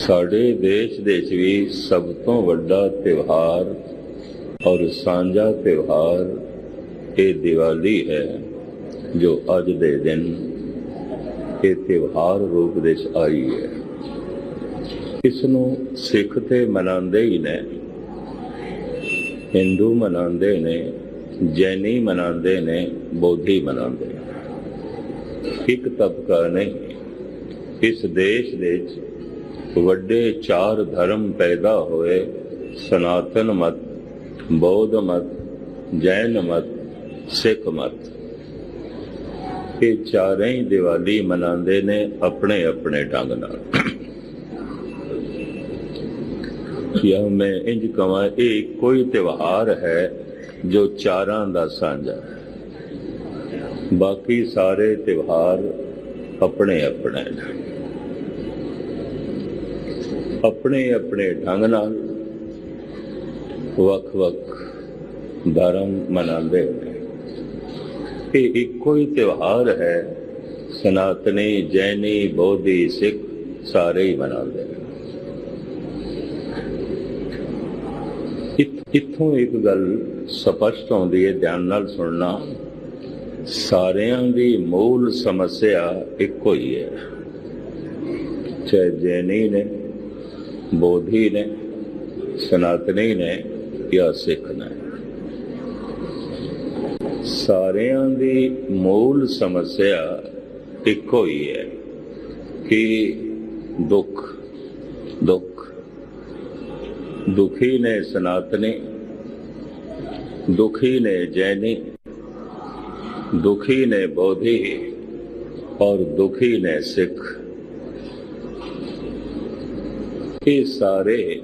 ਸਾਡੇ ਦੇਸ਼ ਦੇ ਵਿੱਚ ਵੀ ਸਭ ਤੋਂ ਵੱਡਾ ਤਿਉਹਾਰ ਔਰ ਸਾਂਝਾ ਤਿਉਹਾਰ ਇਹ ਦੀਵਾਲੀ ਹੈ, ਜੋ ਅੱਜ ਦੇ ਦਿਨ ਇਹ ਤਿਉਹਾਰ ਰੂਪ ਦੇ ਵਿੱਚ ਆਈ ਹੈ। ਇਸ ਨੂੰ ਸਿੱਖ ਤੇ ਮਨਾਉਂਦੇ ਹੀ ਨੇ, ਹਿੰਦੂ ਮਨਾਉਂਦੇ ਨੇ, ਜੈਨੀ ਮਨਾਉਂਦੇ ਨੇ, ਬੋਧੀ ਮਨਾਉਂਦੇ ਨੇ। ਇੱਕ ਤਬਕਾ ਨਹੀਂ, ਇਸ ਦੇਸ਼ ਦੇ ਵਿੱਚ ਵੱਡੇ ਚਾਰ ਧਰਮ ਪੈਦਾ ਹੋਏ। ਸਨਾਤਨ ਮਤ, ਬੌਧ ਮਤ, ਜੈਨ ਮਤ, ਸਿੱਖ ਮਤ। ਇਹ ਚਾਰੇ ਹੀ ਦੀਵਾਲੀ ਮਨਾਉਂਦੇ ਨੇ ਆਪਣੇ ਆਪਣੇ ਢੰਗ ਨਾਲ। ਯਾ ਮੈਂ ਇੰਜ ਕਹਾਂ, ਇਹ ਕੋਈ ਤਿਉਹਾਰ ਹੈ ਜੋ ਚਾਰਾਂ ਦਾ ਸਾਂਝਾ ਹੈ। ਬਾਕੀ ਸਾਰੇ ਤਿਉਹਾਰ ਆਪਣੇ ਆਪਣੇ ਨੇ। ਆਪਣੇ ਆਪਣੇ ਢੰਗ ਨਾਲ ਵੱਖ-ਵੱਖ ਧਰਮ ਮਨਾਉਂਦੇ ਨੇ ਇਹ ਇੱਕੋ ਹੀ ਤਿਉਹਾਰ ਹੈ, ਸਨਾਤਨੀ, ਜੈਨੀ, ਬੋਧੀ, ਸਿੱਖ ਸਾਰੇ ਹੀ ਮਨਾਉਂਦੇ ਨੇ ਇੱਥੋਂ ਇੱਕ ਗੱਲ ਸਪਸ਼ਟ ਆਉਂਦੀ ਹੈ, ਧਿਆਨ ਨਾਲ ਸੁਣਨਾ। ਸਾਰਿਆਂ ਦੀ ਮੂਲ ਸਮੱਸਿਆ ਇੱਕੋ ਹੀ ਹੈ। ਚਾਹੇ ਜੈਨੀ ਨੇ ਬੋਧੀ ਨੇ, ਸਨਾਤਨੀ ਨੇ ਜਾਂ ਸਿੱਖ ਨੇ। ਸਾਰਿਆਂ ਦੀ ਮੂਲ ਸਮੱਸਿਆ ਇੱਕੋ ਹੀ ਹੈ ਕਿ ਦੁੱਖ ਦੁੱਖ। ਦੁਖੀ ਨੇ ਸਨਾਤਨੀ, ਦੁਖੀ ਨੇ ਜੈਨੀ, ਦੁਖੀ ਨੇ ਬੋਧੀ ਔਰ ਦੁਖੀ ਨੇ ਸਿੱਖ। ਇਹ ਸਾਰੇ,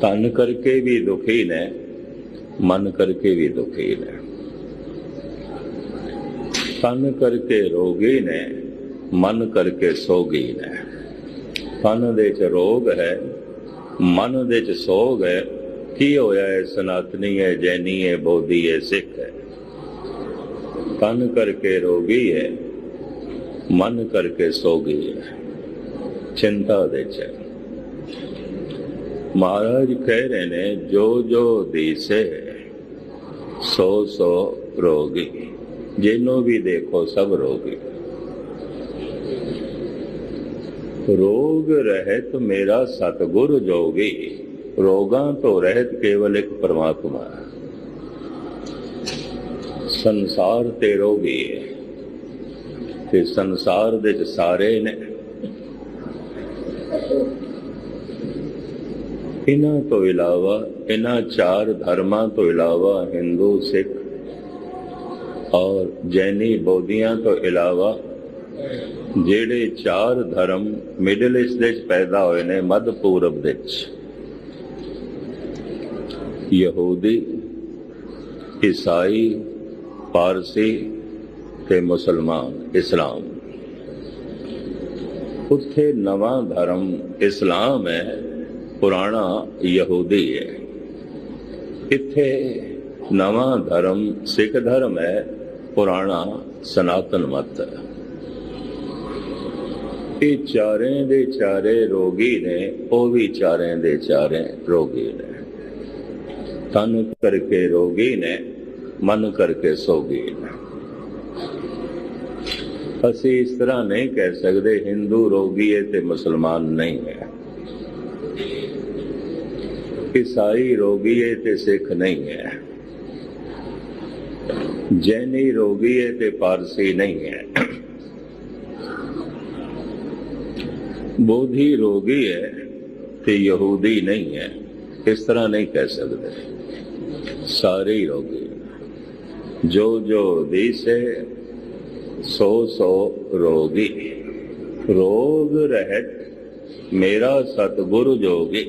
ਤਨ ਕਰਕੇ ਵੀ ਦੁਖੀ ਨੇ, ਮਨ ਕਰਕੇ ਵੀ ਦੁਖੀ ਨੇ। ਤਨ ਕਰਕੇ ਰੋਗੀ ਨੇ, ਮਨ ਕਰਕੇ ਸੋਗੀ ਨੇ। ਤਨ ਦੇ ਚ ਰੋਗ ਹੈ, ਮਨ ਦੇ ਚ ਸੋਗ ਹੈ, ਕੀ ਹੋਇਆ ਹੈ ਸਨਾਤਨੀ ਹੈ, ਜੈਨੀ ਹੈ, ਬੋਧੀ ਹੈ, ਸਿੱਖ ਹੈ? ਤਨ ਕਰਕੇ ਰੋਗੀ ਹੈ, ਮਨ ਕਰਕੇ ਸੋਗੀ ਹੈ। ਚਿੰਤਾ ਦੇ ਚ। ਮਹਾਰਾਜ ਕਹਿ ਰਹੇ ਨੇ, ਜੋ ਜੋ ਦੀਸੇ, ਸੋ ਸੋ ਰੋਗੀ। ਜਿਹਨੂੰ ਵੀ ਦੇਖੋ, ਸਭ ਰੋਗੀ। ਰੋਗ ਰਹਿਤ ਮੇਰਾ ਸਤਗੁਰ ਜੋਗੀ, ਰੋਗਾਂ ਤੋਂ ਰਹਿਤ ਕੇਵਲ ਇੱਕ ਪਰਮਾਤਮਾ। ਸੰਸਾਰ ਤੇ ਰੋਗੀ ਹੈ। ਤੇ ਸੰਸਾਰ ਦੇ ਚ ਸਾਰੇ ਨੇ। ਇਹਨਾਂ ਤੋਂ ਇਲਾਵਾ ਇਹਨਾਂ ਚਾਰ ਧਰਮਾਂ ਤੋਂ ਇਲਾਵਾ ਹਿੰਦੂ, ਸਿੱਖ ਔਰ ਜੈਨੀ ਬੋਧੀਆਂ ਤੋਂ ਇਲਾਵਾ ਜਿਹੜੇ ਚਾਰ ਧਰਮ ਮਿਡਲ ਈਸਟ ਦੇ ਵਿੱਚ ਪੈਦਾ ਹੋਏ ਨੇ, ਮੱਧ ਪੂਰਬ ਦੇ ਵਿੱਚ। ਯਹੂਦੀ, ਈਸਾਈ, ਪਾਰਸੀ ਤੇ ਮੁਸਲਮਾਨ, ਇਸਲਾਮ। ਉੱਥੇ ਨਵਾਂ ਧਰਮ ਇਸਲਾਮ ਹੈ। ਪੁਰਾਣਾ ਯਹੂਦੀ ਹੈ। ਇੱਥੇ ਨਵਾਂ ਧਰਮ, ਸਿੱਖ ਧਰਮ ਹੈ, ਪੁਰਾਣਾ ਸਨਾਤਨ ਮਤ ਹੈ। ਇਹ ਚਾਰੇ ਦੇ ਚਾਰੇ ਰੋਗੀ ਨੇ, ਉਹ ਵੀ ਚਾਰੇ ਦੇ ਚਾਰੇ ਰੋਗੀ ਨੇ। ਤਨ ਕਰਕੇ ਰੋਗੀ ਨੇ, ਮਨ ਕਰਕੇ ਸੋਗੀ ਨੇ। ਅਸੀਂ ਇਸ ਤਰ੍ਹਾਂ ਨਹੀਂ ਕਹਿ ਸਕਦੇ, ਹਿੰਦੂ ਰੋਗੀ ਹੈ ਤੇ ਮੁਸਲਮਾਨ ਨਹੀਂ ਹੈ। ਈਸਾਈ ਰੋਗੀ ਹੈ ਤੇ ਸਿੱਖ ਨਹੀਂ ਹੈ ਜੈਨੀ ਰੋਗੀ ਹੈ ਤੇ ਪਾਰਸੀ ਨਹੀਂ ਹੈ ਬੋਧੀ ਰੋਗੀ ਹੈ ਤੇ ਯਹੂਦੀ ਨਹੀਂ ਹੈ ਇਸ ਤਰ੍ਹਾਂ ਨਹੀਂ ਕਹਿ ਸਕਦੇ ਸਾਰੇ ਹੀ ਰੋਗੀ ਨੇ। ਜੋ ਜੋ ਦਿਸੇ ਸੋ ਸੋ ਰੋਗੀ ਰੋਗ ਰਹਿਤ ਮੇਰਾ ਸਤਿਗੁਰੂ ਜੋਗੀ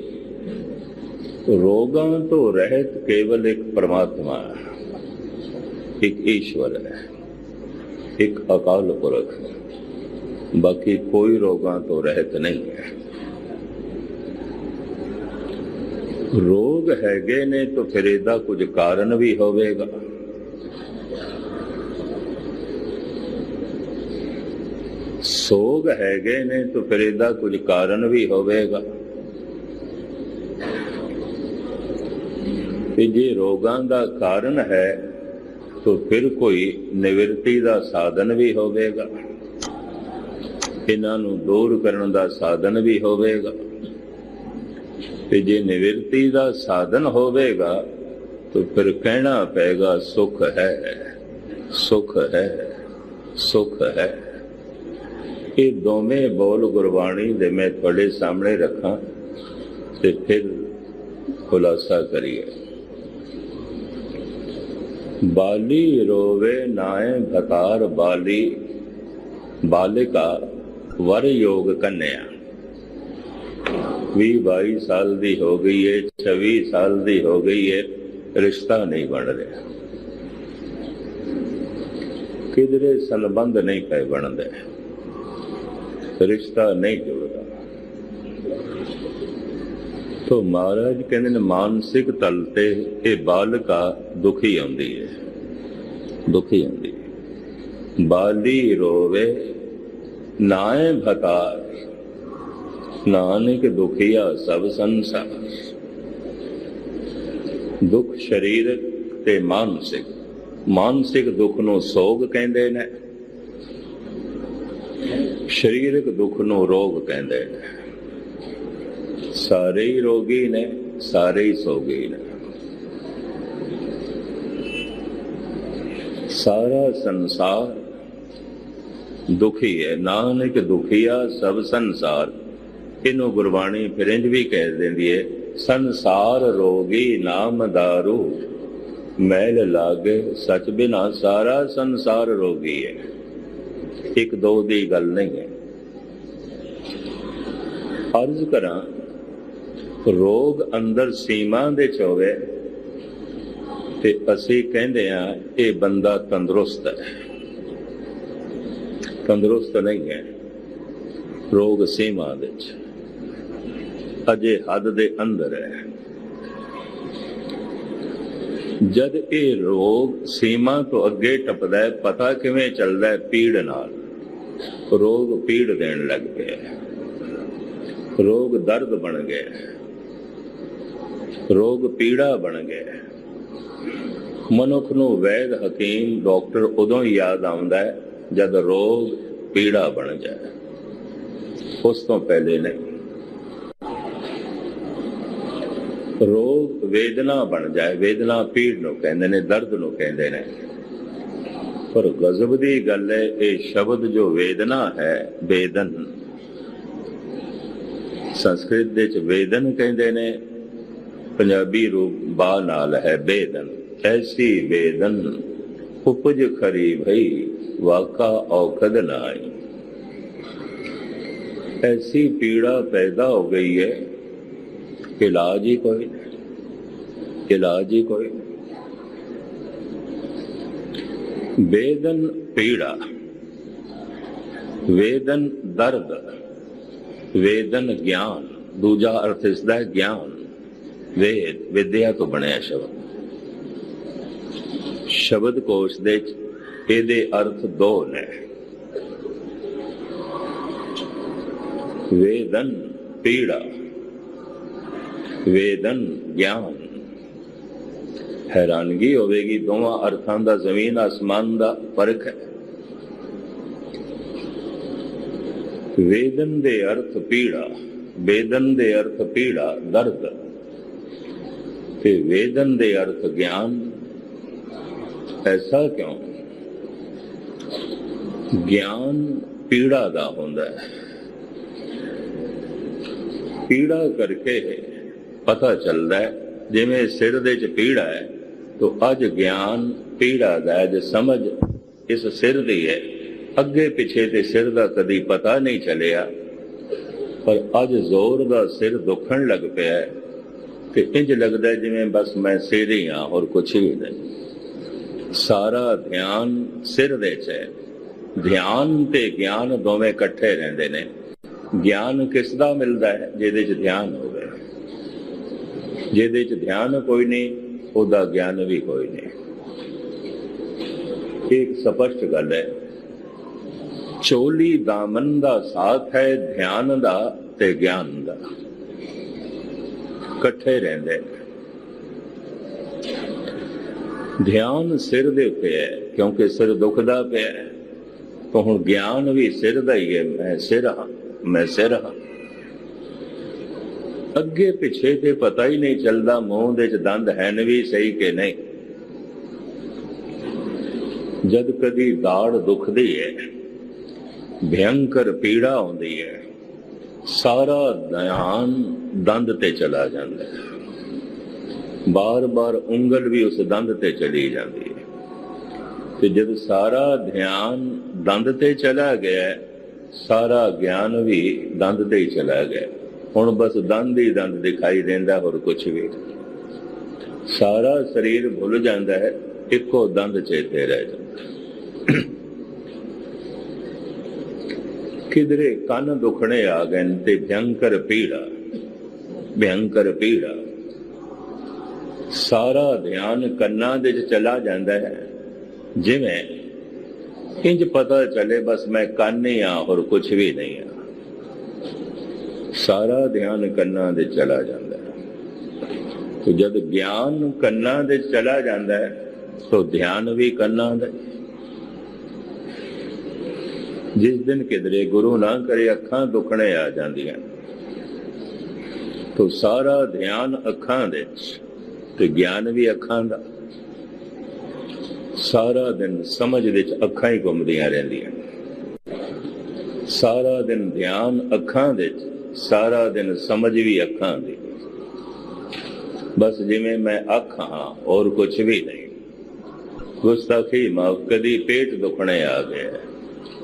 ਰੋਗਾਂ ਤੋਂ ਰਹਿਤ ਕੇਵਲ ਇੱਕ ਪਰਮਾਤਮਾ ਹੈ, ਇੱਕ ਈਸ਼ਵਰ ਹੈ, ਇੱਕ ਅਕਾਲ ਪੁਰਖ ਹੈ। ਬਾਕੀ ਕੋਈ ਰੋਗਾਂ ਤੋਂ ਰਹਿਤ ਨਹੀਂ ਹੈ। ਰੋਗ ਹੈਗੇ ਨੇ ਤਾਂ ਫਿਰ ਇਹਦਾ ਕੁਝ ਕਾਰਨ ਵੀ ਹੋਵੇਗਾ। ਸੋਗ ਹੈਗੇ ਨੇ ਤਾਂ ਫਿਰ ਇਹਦਾ ਕੁਝ ਕਾਰਨ ਵੀ ਹੋਵੇਗਾ। ਤੇ ਜੇ ਰੋਗਾਂ ਦਾ ਕਾਰਨ ਹੈ, ਤਾਂ ਫਿਰ ਕੋਈ ਨਿਵਰਤੀ ਦਾ ਸਾਧਨ ਵੀ ਹੋਵੇਗਾ। ਇਹਨਾਂ ਨੂੰ ਦੂਰ ਕਰਨ ਦਾ ਸਾਧਨ ਵੀ ਹੋਵੇਗਾ। ਤੇ ਜੇ ਨਿਵਰਤੀ ਦਾ ਸਾਧਨ ਹੋਵੇਗਾ, ਤਾਂ ਫਿਰ ਕਹਿਣਾ ਪਏਗਾ, ਸੁਖ ਹੈ ਸੁਖ ਹੈ ਸੁਖ ਹੈ। ਇਹ ਦੋਵੇਂ ਬੋਲ ਗੁਰਬਾਣੀ ਦੇ ਮੈਂ ਤੁਹਾਡੇ ਸਾਹਮਣੇ ਰੱਖਾਂ ਤੇ ਫਿਰ ਖੁਲਾਸਾ ਕਰੀਏ। ਬਾਲੀ ਰੋਵੇ ਨਾਏ ਭਤਾਰ ਬਾਲੀ, ਬਾਲਿਕਾ ਵਰ ਯੋਗ ਕੰਨਿਆ। 20 22 ਸਾਲ ਦੀ ਹੋ ਗਈ ਏ 26 ਸਾਲ ਦੀ ਹੋ ਗਈ ਏ, ਰਿਸ਼ਤਾ ਨਹੀਂ ਬਣ ਰਿਹਾ। ਕਿਧਰੇ ਸੰਬੰਧ ਨਹੀਂ ਪਏ ਬਣਦੇ। ਰਿਸ਼ਤਾ ਨਹੀਂ ਜੁੜਦਾ। ਤੋ ਮਹਾਰਾਜ, ਕਹਿੰਦੇ ਨੇ, ਮਾਨਸਿਕ ਤਲ ਤੇ ਇਹ ਬਾਲਕਾ ਦੁਖੀ ਆਉਂਦੀ ਹੈ। ਦੁਖੀ ਆਉਂਦੀ ਹੈ। ਬਾਲੀ ਰੋਵੇ, ਨਾਏ ਭਕਾਰ। ਨਾਨਕ ਦੁਖੀਆ ਸਭ ਸੰਸਾਰ। ਦੁੱਖ ਸਰੀਰਕ ਤੇ ਮਾਨਸਿਕ। ਮਾਨਸਿਕ ਦੁੱਖ ਨੂੰ ਸੋਗ ਕਹਿੰਦੇ ਨੇ। ਸਰੀਰਕ ਦੁੱਖ ਨੂੰ ਰੋਗ ਕਹਿੰਦੇ ਨੇ। ਸਾਰੇ ਹੀ ਰੋਗੀ ਨੇ, ਸਾਰੇ ਹੀ ਸੋਗੀ ਨੇ। ਸਾਰਾ ਸੰਸਾਰ ਦੁਖੀ ਹੈ। ਨਾਨਕ ਦੁਖੀਆ ਸਭ ਸੰਸਾਰ। ਇਹਨੂੰ ਗੁਰਬਾਣੀ ਫਿਰ ਇੰਜ ਵੀ ਕਹਿ ਦਿੰਦੀ ਹੈ, ਸੰਸਾਰ ਰੋਗੀ ਨਾਮ ਦਾਰੂ, ਮੈਲ ਲਾਗੇ ਸਚ ਬਿਨਾ ਸਾਰਾ ਸੰਸਾਰ ਰੋਗੀ ਹੈ। ਇੱਕ ਦੋ ਦੀ ਗੱਲ ਨਹੀਂ ਹੈ। ਅਰਜ਼ ਕਰਾਂ ਰੋਗ ਅੰਦਰ ਸੀਮਾ ਦੇ ਚ ਹੋਵੇ, ਤੇ ਅਸੀਂ ਕਹਿੰਦੇ ਆ ਇਹ ਬੰਦਾ ਤੰਦਰੁਸਤ ਹੈ। ਤੰਦਰੁਸਤ ਨਹੀਂ ਹੈ। ਰੋਗ ਸੀਮਾ ਦੇ ਚ। ਅਜੇ ਹੱਦ ਦੇ ਅੰਦਰ ਹੈ। ਜਦ ਇਹ ਰੋਗ ਸੀਮਾ ਤੋਂ ਅੱਗੇ ਟੱਪਦਾ ਹੈ, ਪਤਾ ਕਿਵੇਂ ਚੱਲਦਾ ਹੈ ਪੀੜ ਨਾਲ? ਰੋਗ ਪੀੜ ਦੇਣ ਲੱਗ ਪਿਆ ਰੋਗ ਦਰਦ ਬਣ ਗਿਆ ਰੋਗ ਪੀੜਾ ਬਣ ਗਿਆ ਮਨੁੱਖ ਨੂੰ ਵੈਦ ਹਕੀਮ ਡਾਕਟਰ ਉਦੋਂ ਯਾਦ ਆਉਂਦਾ ਹੈ ਜਦ ਰੋਗ ਪੀੜਾ ਬਣ ਜਾਏ। ਉਸ ਤੋਂ ਪਹਿਲੇ ਨਹੀਂ। ਰੋਗ ਵੇਦਨਾ ਬਣ ਜਾਏ। ਵੇਦਨਾ ਪੀੜ ਨੂੰ ਕਹਿੰਦੇ ਨੇ, ਦਰਦ ਨੂੰ ਕਹਿੰਦੇ ਨੇ। ਪਰ ਗਜ਼ਬ ਦੀ ਗੱਲ ਹੈ, ਇਹ ਸ਼ਬਦ ਜੋ ਵੇਦਨਾ ਹੈ, ਵੇਦਨ। ਸੰਸਕ੍ਰਿਤ ਦੇ ਚ ਵੇਦਨ ਕਹਿੰਦੇ ਨੇ ਪੰਜਾਬੀ ਰੂਪ ਬਾ ਨਾਲ ਹੈ ਬੇਦਨ, ਐਸੀ ਬੇਦਨ ਉਪਜ ਖਰੀ ਭਈ, ਵਾਕਾ ਔਖਦ ਨਾਈ ਐਸੀ ਪੀੜਾ ਪੈਦਾ ਹੋ ਗਈ ਹੈ ਇਲਾਜ ਹੀ ਕੋਈ ਇਲਾਜ ਹੀ ਕੋਈ ਵੇਦਨ ਪੀੜਾ, ਵੇਦਨ ਦਰਦ, ਵੇਦਨ ਗਿਆਨ, ਦੂਜਾ ਅਰਥ ਇਸ ਦਾ ਗਿਆਨ। ਵੇਦ ਵਿਦਿਆ ਤੋਂ ਬਣਿਆ ਸ਼ਬਦ। ਸ਼ਬਦ ਕੋਸ਼ ਦੇ ਇਹਦੇ ਅਰਥ ਦੋ ਨੇ। ਵੇਦਨ ਪੀੜਾ, ਵੇਦਨ ਗਿਆਨ। ਹੈਰਾਨਗੀ ਹੋਵੇਗੀ ਦੋਵਾਂ ਅਰਥਾਂ ਦਾ, ਜ਼ਮੀਨ ਆਸਮਾਨ ਦਾ ਫ਼ਰਕ ਹੈ। ਵੇਦਨ ਦੇ ਅਰਥ ਪੀੜਾ, ਵੇਦਨ ਦੇ ਅਰਥ ਪੀੜਾ ਦਰਦ। ਤੇ ਵੇਦਨ ਦੇ ਅਰਥ ਗਿਆਨ। ਐਸਾ ਕਿਉਂ? ਗਿਆਨ ਪੀੜਾ ਦਾ ਹੁੰਦਾ ਹੈ। ਪੀੜਾ ਕਰਕੇ ਪਤਾ ਚੱਲਦਾ ਹੈ, ਜਿਵੇਂ ਸਿਰ ਦੇ ਚ ਪੀੜਾ ਹੈ, ਤੋ ਅੱਜ ਗਿਆਨ ਪੀੜਾ ਦਾ ਜੇ ਸਮਝ ਇਸ ਸਿਰ ਦੀ ਹੈ। ਅੱਗੇ ਪਿੱਛੇ ਤੇ ਸਿਰ ਦਾ ਕਦੀ ਪਤਾ ਨਹੀਂ ਚੱਲਿਆ, ਪਰ ਅੱਜ ਜ਼ੋਰ ਦਾ ਸਿਰ ਦੁਖਣ ਲੱਗ ਪਿਆ ਹੈ। ਤੇ ਇੰਜ ਲੱਗਦਾ ਜਿਵੇਂ ਬਸ ਮੈਂ ਸਿਰ ਹੀ ਹਾਂ, ਹੋਰ ਕੁਝ ਵੀ ਨਹੀਂ। ਸਾਰਾ ਧਿਆਨ ਸਿਰ ਦੇ ਚ ਹੈ। ਧਿਆਨ ਤੇ ਗਿਆਨ ਦੋਵੇਂ ਇਕੱਠੇ ਰਹਿੰਦੇ ਨੇ। ਗਿਆਨ ਕਿਸ ਦਾ ਮਿਲਦਾ ਹੈ? ਜਿਹਦੇ ਚ ਧਿਆਨ ਹੋਵੇ। ਜਿਹਦੇ ਚ ਧਿਆਨ ਕੋਈ ਨਹੀਂ, ਉਹਦਾ ਗਿਆਨ ਵੀ ਕੋਈ ਨਹੀਂ। ਇੱਕ ਸਪਸ਼ਟ ਗੱਲ ਹੈ। ਚੋਲੀ ਦਾਮਨ ਦਾ ਸਾਥ ਹੈ, ਧਿਆਨ ਦਾ ਤੇ ਗਿਆਨ ਦਾ। ਇਕੱਠੇ ਰਹਿੰਦੇ ਧਿਆਨ ਸਿਰ ਦੇ ਉੱਤੇ ਹੈ, ਕਿਉਂਕਿ ਸਿਰ ਦੁਖਦਾ ਪਿਆ ਹੈ। ਤਾਂ ਹੁਣ ਗਿਆਨ ਵੀ ਸਿਰ ਦਾ ਹੀ ਹੈ, ਮੈਂ ਸਿਰ ਹਾਂ, ਮੈਂ ਸਿਰ ਹਾਂ। ਅੱਗੇ ਪਿੱਛੇ ਤੇ ਪਤਾ ਹੀ ਨਹੀਂ ਚੱਲਦਾ ਮੂੰਹ ਦੇ ਚ ਦੰਦ ਹਨ ਵੀ ਸਹੀ ਕਿ ਨਹੀਂ। ਜਦ ਕਦੀ ਦਾੜ ਦੁਖਦੀ ਹੈ ਭਿਆੰਕਰ ਪੀੜਾ ਆਉਂਦੀ ਹੈ ਸਾਰਾ ਧਿਆਨ ਦੰਦ ਤੇ ਚਲਾ ਜਾਂਦਾ ਹੈ। ਬਾਰ-ਬਾਰ ਉਂਗਲ ਵੀ ਉਸ ਦੰਦ ਤੇ ਚਲੀ ਜਾਂਦੀ ਹੈ। ਤੇ ਜਦ ਸਾਰਾ ਧਿਆਨ ਦੰਦ ਤੇ ਚਲਾ ਗਿਆ ਸਾਰਾ ਗਿਆਨ ਵੀ ਦੰਦ ਤੇ ਹੀ ਚਲਾ ਗਿਆ ਹੁਣ ਬਸ ਦੰਦ ਹੀ ਦੰਦ ਦਿਖਾਈ ਦਿੰਦਾ, ਹੋਰ ਕੁਝ ਵੀ ਸਾਰਾ ਸਰੀਰ ਭੁੱਲ ਜਾਂਦਾ ਹੈ, ਇੱਕੋ ਦੰਦ ਚੇਤੇ ਰਹਿ ਜਾਂਦਾ ਕਿਧਰੇ ਕੰਨ ਦੁਖਣੇ ਆ ਗਏ ਨੇ ਤੇ ਭਯੰਕਰ ਪੀੜਾ ਭਯੰਕਰ ਪੀੜਾ। ਸਾਰਾ ਧਿਆਨ ਕੰਨਾਂ ਦੇ ਚ ਚਲਾ ਜਾਂਦਾ ਹੈ। ਜਿਵੇਂ, ਇੰਜ ਪਤਾ ਚੱਲੇ ਬਸ ਮੈਂ ਕੰਨ ਹੀ ਆ ਹੋਰ ਕੁਝ ਵੀ ਨਹੀਂ ਆ। ਸਾਰਾ ਧਿਆਨ ਕੰਨਾਂ ਦੇ ਚਲਾ ਜਾਂਦਾ ਹੈ। ਤੇ ਜਦ ਗਿਆਨ ਕੰਨਾਂ ਦੇ ਚਲਾ ਜਾਂਦਾ ਹੈ ਤਾਂ ਧਿਆਨ ਵੀ ਕੰਨਾਂ ਦਾ ਜਿਸ ਦਿਨ ਕਿਧਰੇ ਗੁਰੂ ਨਾ ਕਰੇ, ਅੱਖਾਂ ਦੁਖਣੇ ਆ ਜਾਂਦੀਆਂ। ਤਾਂ ਸਾਰਾ ਧਿਆਨ ਅੱਖਾਂ ਦੇ ਤੇ ਗਿਆਨ ਵੀ ਅੱਖਾਂ ਦਾ। ਸਾਰਾ ਦਿਨ ਸਮਝ ਵਿੱਚ ਅੱਖਾਂ ਹੀ ਘੁੰਮਦੀਆਂ ਰਹਿੰਦੀਆਂ। ਸਾਰਾ ਦਿਨ ਧਿਆਨ ਅੱਖਾਂ ਦੇ ਸਾਰਾ ਦਿਨ ਸਮਝ ਵੀ ਅੱਖਾਂ ਦੀ। ਬਸ ਜਿਵੇਂ ਮੈਂ ਅੱਖ ਹਾਂ ਔਰ ਕੁਝ ਵੀ ਨਹੀਂ। ਗੁਸਤਾਖੀ ਮਾਫ ਕਦੀ ਪੇਟ ਦੁਖਣੇ ਆ ਗਿਆ।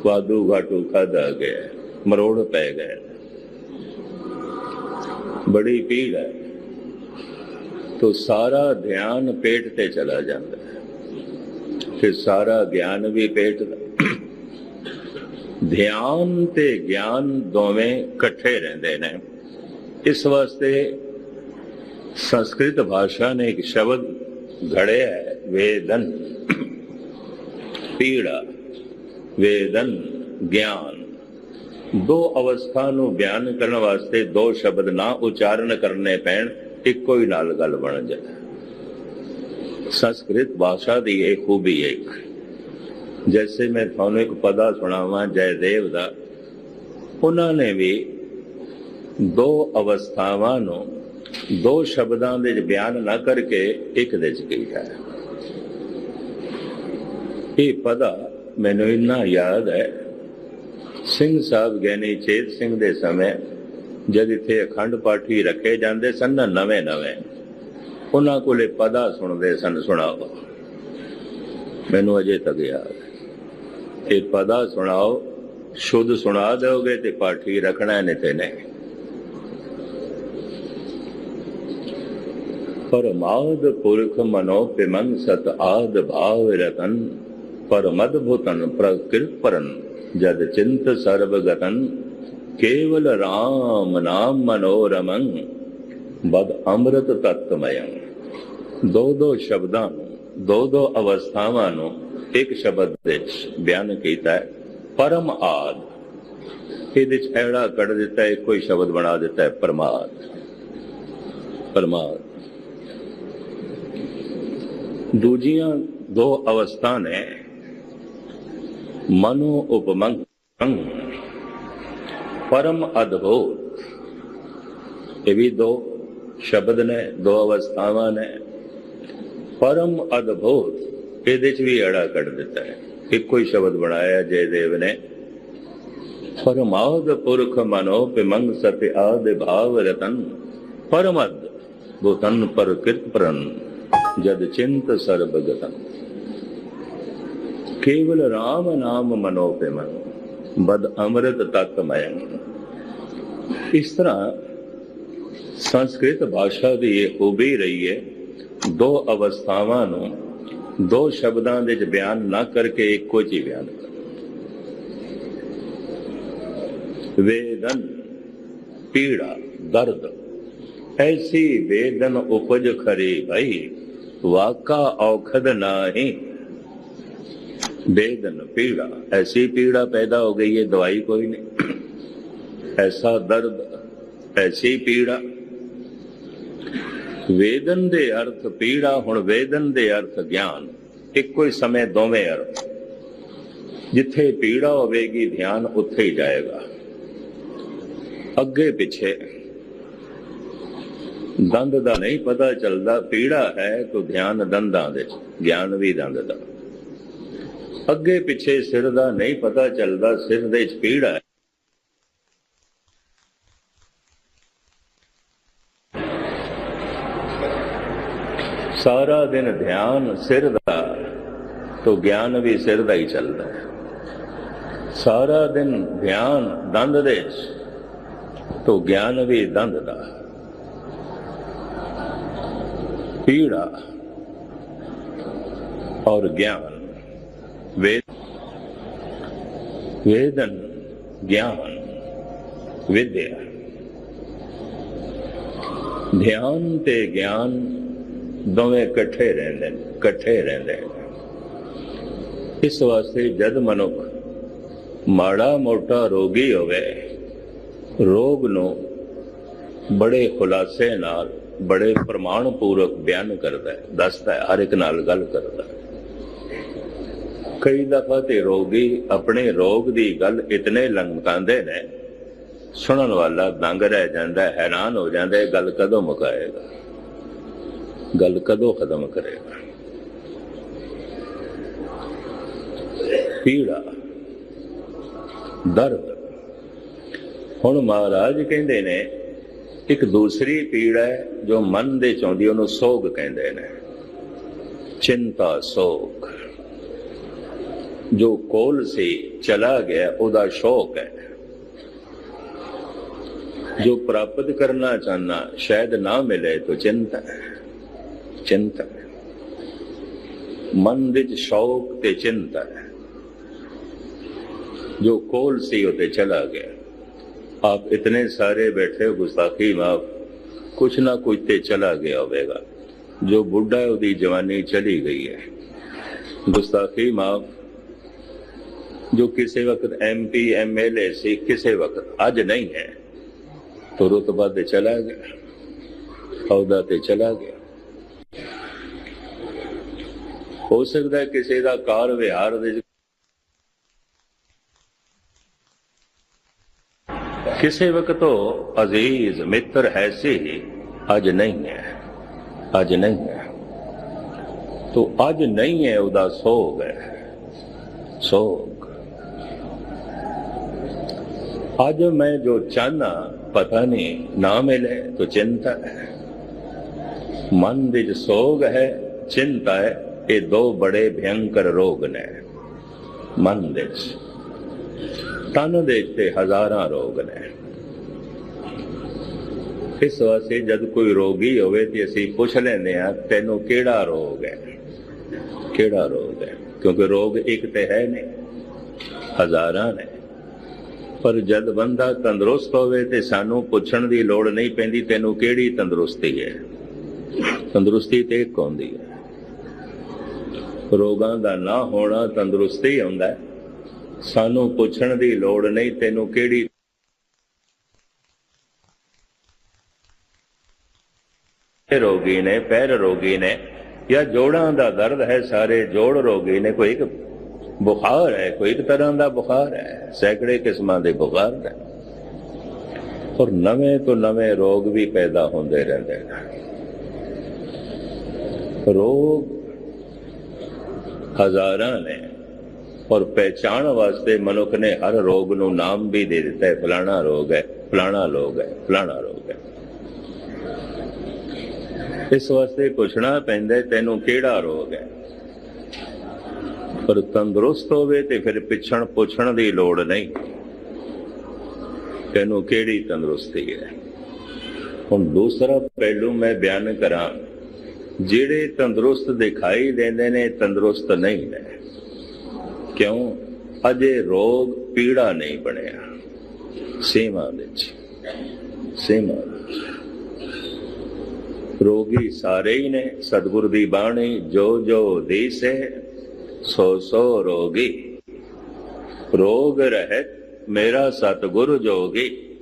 ਵਾਧੂ ਘਾਟੂ ਖਾਦਾ ਗਿਆ, ਮਰੋੜ ਪੈ ਗਏ ਬੜੀ ਪੀੜ ਹੈ। ਤੋ ਸਾਰਾ ਧਿਆਨ ਪੇਟ ਤੇ ਚਲਾ ਜਾਂਦਾ ਹੈ। ਤੇ ਸਾਰਾ ਗਿਆਨ ਵੀ ਪੇਟ ਦਾ। ਧਿਆਨ ਤੇ ਗਿਆਨ ਦੋਵੇਂ ਇਕੱਠੇ ਰਹਿੰਦੇ ਨੇ। ਇਸ ਵਾਸਤੇ ਸੰਸਕ੍ਰਿਤ ਭਾਸ਼ਾ ਨੇ ਇੱਕ ਸ਼ਬਦ ਘੜਿਆ ਹੈ ਵੇਦਨ ਪੀੜਾ ਵੇਦਨ ਗਿਆਨ। ਦੋ ਅਵਸਥਾ ਨੂੰ ਬਿਆਨ ਕਰਨ ਵਾਸਤੇ ਦੋ ਸ਼ਬਦ ਨਾ ਉਚਾਰਨ ਕਰਨੇ ਪੈਣ, ਇੱਕੋ ਹੀ ਨਾਲ ਗੱਲ ਬਣ ਜਾਏ। ਸੰਸਕ੍ਰਿਤ ਭਾਸ਼ਾ ਦੀ ਇਹ ਖੂਬੀ ਹੈ ਜੈਸੇ ਮੈਂ ਤੁਹਾਨੂੰ ਇੱਕ ਪਦਾ ਸੁਣਾਵਾਂ, ਜੈਦੇਵ ਦਾ। ਉਹਨਾਂ ਨੇ ਵੀ ਦੋ ਅਵਸਥਾਵਾਂ ਨੂੰ ਦੋ ਸ਼ਬਦਾਂ ਦੇ ਬਿਆਨ ਨਾ ਕਰਕੇ ਇੱਕ ਦੇ ਚ ਕਿਹਾ ਇਹ ਪਦਾ ਮੈਨੂੰ ਇੰਨਾ ਯਾਦ ਹੈ। ਸਿੰਘ ਸਾਹਿਬ ਗਿਆਨੀ ਚੇਤ ਸਿੰਘ ਦੇ ਸਮੇਂ ਜਦ ਇੱਥੇ ਅਖੰਡ ਪਾਠੀ ਰੱਖੇ ਜਾਂਦੇ ਸਨ ਨਾ ਨਵੇਂ ਨਵੇਂ। ਉਹਨਾਂ ਕੋਲੇ ਪਦਾ ਸੁਣਦੇ ਸਨ, ਸੁਣਾਓ। ਮੈਨੂੰ ਅਜੇ ਤੱਕ ਯਾਦ ਇਹ ਪਦਾ ਸੁਣਾਓ, ਸ਼ੁੱਧ ਸੁਣਾ ਦਿਓਗੇ ਤੇ ਪਾਠੀ ਰੱਖਣਾ ਨਹੀਂ ਤੇ ਨਹੀਂ। ਪਰਮਾਦ ਪੁਰਖ ਮਨੋ ਪਿਮਨ ਸਤ ਆਦ ਭਾਵ ਰਤਨ। ਪਰਮਦ ਭੂਤਨ ਪ੍ਰਕਿਰਤ ਪਰਨ ਜਦ ਚਿੰਤ ਸਰਬ ਗਤਨ ਮਨੋਰਮੰ ਬਦ ਅੰਮ੍ਰਿਤ ਤਤਮਯੰ ਦੋ ਦੋ ਸ਼ਬਦਾਂ ਨੂੰ ਦੋ ਦੋ ਅਵਸਥਾਵਾਂ ਨੂੰ ਇੱਕ ਸ਼ਬਦ ਵਿੱਚ ਬਿਆਨ ਕੀਤਾ ਹੈ ਪਰਮ ਆਦ ਇਹਦੇ ਚ ਐੜਾ ਕੱਢ ਦਿੱਤਾ ਹੈ ਕੋਈ ਸ਼ਬਦ ਬਣਾ ਦਿੱਤਾ ਹੈ ਪਰਮਾਦ ਪਰਮਾਦ ਦੂਜੀਆਂ ਦੋ ਅਵਸਥਾ ਨੇ ਮਨੋ ਉਪਮੰਗ, ਪਰਮ ਅਦਭੁਤ ਇਹ ਵੀ ਦੋ ਸ਼ਬਦ ਨੇ, ਦੋ ਅਵਸਥਾਵਾਂ ਨੇ। ਪਰਮ ਅਦਭੁਤ ਇਹਦੇ ਚ ਵੀ ਅੜਾ ਕੱਢ ਦਿੱਤਾ ਹੈ। ਇੱਕੋ ਹੀ ਸ਼ਬਦ ਬਣਾਇਆ ਜੈ ਦੇਵ ਨੇ। ਪਰਮਾਦ ਪੁਰਖ ਮਨੋ ਪਿਮੰਗ ਸਤਿ ਆਦ ਭਾਵ ਰਤਨ। ਪਰਮਦ ਭੂਤਨ ਪਰ ਕਿਰਤ ਪਰਨ, ਜਦ ਚਿੰਤ ਸਰਬਗਤਨ ਕੇਵਲ RAM ਨਾਮ ਮਨੋ ਪਿਮਨ ਬਦ ਅੰਮ੍ਰਿਤ ਤਤ ਮਯੰ ਇਸ ਤਰ੍ਹਾਂ ਸੰਸਕ੍ਰਿਤ ਭਾਸ਼ਾ ਦੀ ਇਹ ਖੂਬੀ ਰਹੀ ਹੈ ਦੋ ਅਵਸਥਾਵਾਂ ਨੂੰ ਦੋ ਸ਼ਬਦਾਂ ਦੇ ਵਿੱਚ ਬਿਆਨ ਨਾ ਕਰਕੇ ਇੱਕੋ ਹੀ ਬਿਆਨ ਕਰ ਵੇਦਨ ਪੀੜਾ ਦਰਦ ਐਸੀ ਵੇਦਨ ਉਪਜ ਖਰੀ ਭਈ ਵਾਕਾ ਔਖਦ ਨਾਹੀ बेदन पीड़ा ऐसी पीड़ा पैदा हो गई है दवाई कोई नहीं ऐसा दर्द ऐसी पीड़ा ਵੇਦਨ ਦੇ ਅਰਥ ਪੀੜਾ ਹੁਣ ਵੇਦਨ ਦੇ ਅਰਥ ਗਿਆਨ ਇੱਕੋ ਹੀ ਸਮੇਂ ਦੋਵੇਂ ਅਰਥ ਜਿੱਥੇ ਪੀੜਾ ਹੋਵੇਗੀ ਧਿਆਨ ਉੱਥੇ ਹੀ ਜਾਏਗਾ ਅੱਗੇ ਪਿੱਛੇ ਦੰਦ ਦਾ ਨਹੀਂ ਪਤਾ ਚੱਲਦਾ ਪੀੜਾ ਹੈ ਤਾਂ ਧਿਆਨ ਦੰਦਾਂ ਦੇ ਗਿਆਨ ਵੀ ਦੰਦ ਦਾ ਅੱਗੇ ਪਿੱਛੇ ਸਿਰ ਦਾ ਨਹੀਂ ਪਤਾ ਚੱਲਦਾ, ਸਿਰ ਦੇ ਵਿੱਚ ਹੈ ਸਾਰਾ ਦਿਨ ਧਿਆਨ ਸਿਰ ਦਾ, ਤੋਂ ਗਿਆਨ ਵੀ ਸਿਰ ਦਾ ਹੀ ਚੱਲਦਾ ਹੈ। ਸਾਰਾ ਦਿਨ ਧਿਆਨ ਦੰਦ ਦੇ ਤੋ ਗਿਆਨ ਵੀ ਦੰਦ ਦਾ। ਪੀੜਾ ਔਰ ਗਿਆਨ। वेद वेदन ज्ञान विद्या ਧਿਆਨ ਤੇ ਗਿਆਨ ਦੋਵੇਂ ਇਕੱਠੇ ਰਹਿੰਦੇ ਨੇ ਇਕੱਠੇ ਰਹਿੰਦੇ ਨੇ ਇਸ ਵਾਸਤੇ ਜਦ ਮਨੁੱਖ ਮਾੜਾ ਮੋਟਾ ਰੋਗੀ ਹੋਵੇ ਰੋਗ ਨੂੰ ਬੜੇ ਖੁਲਾਸੇ ਨਾਲ ਬੜੇ ਪ੍ਰਮਾਣ ਪੂਰਕ ਬਿਆਨ ਕਰਦਾ ਹੈ ਦੱਸਦਾ ਹੈ ਹਰ ਇੱਕ ਨਾਲ ਗੱਲ ਕਰਦਾ ਹੈ ਕਈ ਦਫਾ ਤੇ ਰੋਗੀ ਆਪਣੇ ਰੋਗ ਦੀ ਗੱਲ ਇਤਨੇ ਲੰਘਾਉਂਦੇ ਨੇ। ਸੁਣਨ ਵਾਲਾ ਦੰਗ ਰਹਿ ਜਾਂਦਾ, ਹੈਰਾਨ ਹੋ ਜਾਂਦਾ ਗੱਲ ਕਦੋਂ ਮੁਕਾਏਗਾ? ਗੱਲ ਕਦੋਂ ਖਤਮ ਕਰੇਗਾ? ਪੀੜਾ, ਦਰਦ। ਹੁਣ ਮਹਾਰਾਜ ਕਹਿੰਦੇ ਨੇ, ਇੱਕ ਦੂਸਰੀ ਪੀੜਾ ਹੈ ਜੋ ਮਨ ਦੇ ਚ ਆਉਂਦੀ ਉਹਨੂੰ ਸੋਗ ਕਹਿੰਦੇ ਨੇ। ਚਿੰਤਾ, ਸੋਗ। जो कौल से चला गया ओदा शौक है जो प्राप्त करना चाहना शायद ना मिले तो चिंता है चिंता है मन विच शौक ते चिंता है जो कोल सी होते चला गया आप इतने सारे बैठे हो गुस्ताखी माफ कुछ ना कुछ ते चला गया होगा जो बुढ़ा है उसकी जवानी चली गई है गुस्ताखी माफ जो किसी वक्त एमपी एमएलए से किसी वक्त अज नहीं है तो रुतबा ते चला गया अहदा ते चला गया हो सकता है किसी का कार विहार दे ਕਿਸੇ ਵਕਤ ਉਹ ਅਜ਼ੀਜ਼ ਮਿੱਤਰ ਹੈ ਸੀ ਅੱਜ ਨਹੀਂ ਹੈ ਅੱਜ ਨਹੀਂ ਹੈ ਤੋ ਅੱਜ ਨਹੀਂ ਹੈ ਉਹਦਾ ਸੋਗ ਹੈ ਸੋਗ ਅੱਜ ਮੈਂ ਜੋ ਚਾਹਨਾ, ਪਤਾ ਨਹੀਂ, ਨਾ ਮਿਲੇ ਤਾਂ ਚਿੰਤਾ ਹੈ। ਮਨ ਵਿੱਚ ਸੋਗ ਹੈ, ਚਿੰਤਾ ਹੈ, ਇਹ ਦੋ ਬੜੇ ਭਿਆਨਕ ਰੋਗ ਨੇ। ਮਨ ਵਿੱਚ, ਤਨ ਦੇ ਤੇ ਹਜ਼ਾਰਾਂ ਰੋਗ ਨੇ। ਇਸ ਵਾਸਤੇ ਜਦ ਕੋਈ ਰੋਗੀ ਹੋਵੇ ਤੇ ਅਸੀਂ ਪੁੱਛ ਲੈਂਦੇ ਆ ਤੈਨੂੰ ਕਿਹੜਾ ਰੋਗ ਹੈ? ਕਿਹੜਾ ਰੋਗ ਹੈ? ਕਿਉਂਕਿ ਰੋਗ ਇੱਕ ਤੇ ਹੈ ਨਹੀਂ, ਹਜ਼ਾਰਾਂ ਨੇ। ਪਰ ਜਦ ਬੰਦਾ ਤੰਦਰੁਸਤ ਹੋਵੇ ਤੇ ਸਾਨੂੰ ਪੁੱਛਣ ਦੀ ਲੋੜ ਨਹੀਂ ਪੈਂਦੀ, ਤੈਨੂੰ ਕਿਹੜੀ ਤੰਦਰੁਸਤੀ ਹੈ? ਤੰਦਰੁਸਤੀ ਤੇ ਇੱਕ ਹੁੰਦੀ ਹੈ। ਰੋਗਾਂ ਦਾ ਨਾ ਹੋਣਾ ਤੰਦਰੁਸਤੀ ਹੁੰਦਾ ਹੈ। ਸਾਨੂੰ ਪੁੱਛਣ ਦੀ ਲੋੜ ਨਹੀਂ, ਤੈਨੂੰ ਕਿਹੜੀ ਰੋਗੀ ਨੇ, ਪੈਰ ਰੋਗੀ ਨੇ ਜਾਂ ਜੋੜਾਂ ਦਾ ਦਰਦ ਹੈ, ਸਾਰੇ ਜੋੜ ਰੋਗੀ ਨੇ, ਕੋਈ ਇੱਕ ਬੁਖਾਰ ਹੈ, ਕੋਈ ਇੱਕ ਤਰ੍ਹਾਂ ਦਾ ਬੁਖਾਰ ਹੈ, ਸੈਂਕੜੇ ਕਿਸਮਾਂ ਦੇ ਬੁਖਾਰ ਨੇ। ਔਰ ਨਵੇਂ ਤੋਂ ਨਵੇਂ ਰੋਗ ਵੀ ਪੈਦਾ ਹੁੰਦੇ ਰਹਿੰਦੇ ਨੇ। ਰੋਗ ਹਜ਼ਾਰਾਂ ਨੇ, ਔਰ ਪਹਿਚਾਣ ਵਾਸਤੇ ਮਨੁੱਖ ਨੇ ਹਰ ਰੋਗ ਨੂੰ ਨਾਮ ਵੀ ਦੇ ਦਿੱਤਾ ਹੈ, ਫਲਾਣਾ ਰੋਗ ਹੈ, ਫਲਾਣਾ ਰੋਗ ਹੈ, ਫਲਾਣਾ ਰੋਗ ਹੈ। ਇਸ ਵਾਸਤੇ ਪੁੱਛਣਾ ਪੈਂਦਾ ਤੈਨੂੰ ਕਿਹੜਾ ਰੋਗ ਹੈ? ਪਰ ਤੰਦਰੁਸਤ ਹੋਵੇ ਤੇ ਫਿਰ ਪਿੱਛਣ ਪੁੱਛਣ ਦੀ ਲੋੜ ਨਹੀਂ। ਤੈਨੂੰ ਕਿਹੜੀ ਤੰਦਰੁਸਤੀ ਹੈ? ਹੁਣ ਦੂਸਰਾ ਪਹਿਲੂ ਮੈਂ ਬਿਆਨ ਕਰਾਂ। ਜਿਹੜੇ ਤੰਦਰੁਸਤ ਦਿਖਾਈ ਦਿੰਦੇ ਨੇ, ਤੰਦਰੁਸਤ ਨਹੀਂ ਨੇ। ਕਿਉਂ? ਅਜੇ ਰੋਗ ਪੀੜਾ ਨਹੀਂ ਬਣਿਆ। ਸੇਵਾ ਵਿੱਚ। ਸੀਮਾ ਰੋਗੀ ਸਾਰੇ ਹੀ ਨੇ। ਸਤਿਗੁਰ ਦੀ ਬਾਣੀ ਜੋ ਜੋ ਦੇਸ ਹੈ ਸੋ ਸੋ ਰੋਗੀ। ਰੋਗ ਰਹਿਤ ਮੇਰਾ ਸਤਿਗੁਰ ਜੋਗੀ।